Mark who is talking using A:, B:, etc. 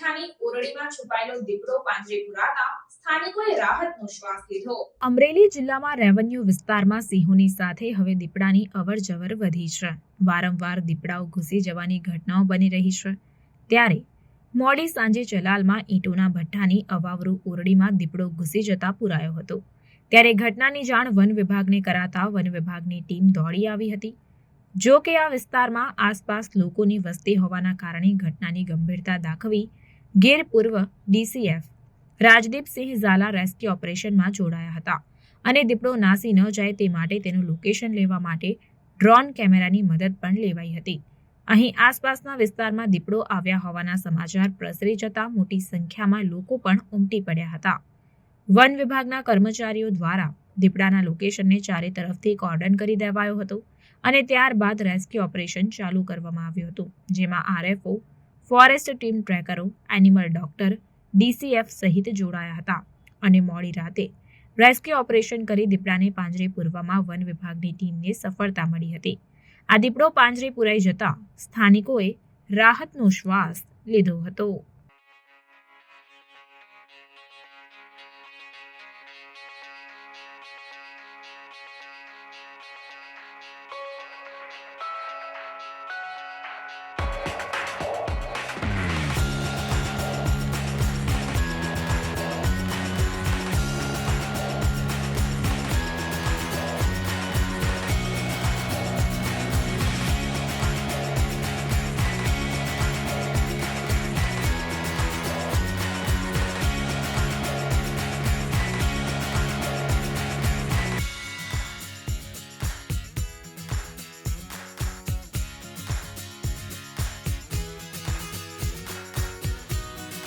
A: ભઠ્ઠાની ઓરડીમાં દીપડો પાંજરે
B: અમરેલી જિલ્લામાં રેવન્યુ વિસ્તારમાં સિંહોની સાથે હવે દીપડાની અવરજવર વધી છે. વારંવાર દીપડાઓ ઘૂસી જવાની ઘટનાઓ બની રહી છે. ત્યારે મોડી સાંજે ચલાલમાં ઈંટોના ભઠ્ઠાની અવાવરૂ ઓરડીમાં દીપડો ઘૂસી જતા પુરાયો હતો. ત્યારે ઘટનાની જાણ વન વિભાગને કરાતા વન વિભાગની ટીમ દોડી આવી હતી. જો કે આ વિસ્તારમાં આસપાસ લોકોની વસ્તી હોવાના કારણે ઘટનાની ગંભીરતા દાખવી ગીર પૂર્વ ડીસીએફ રાજદીપસિંહ ઝાલા રેસ્ક્યુ ઓપરેશનમાં જોડાયા હતા અને દીપડો નાસી ન જાય તે માટે તેનું લોકેશન લેવા માટે ડ્રોન કેમેરાની મદદ પણ લેવાઈ હતી. અહીં આસપાસના વિસ્તારમાં દીપડો આવ્યા હોવાના સમાચાર પ્રસરી જતા મોટી સંખ્યામાં લોકો પણ ઉમટી પડ્યા હતા. વન વિભાગના કર્મચારીઓ દ્વારા દીપડાના લોકેશનને ચારે તરફથી કોર્ડન કરી દેવાયો હતો અને ત્યારબાદ રેસ્ક્યુ ઓપરેશન ચાલુ કરવામાં આવ્યું હતું, જેમાં આરએફઓ ફોરેસ્ટ ટીમ ટ્રેકરો એનિમલ ડોક્ટર, ડીસીએફ સહિત જોડાયા હતા અને મોડી રાતે રેસ્ક્યુ ઓપરેશન કરી દીપડાને પાંજરે પૂરવામાં વન વિભાગની ટીમને સફળતા મળી હતી. આ દીપડો પાંજરે પુરાઈ જતા સ્થાનિકોએ રાહતનો શ્વાસ લીધો હતો.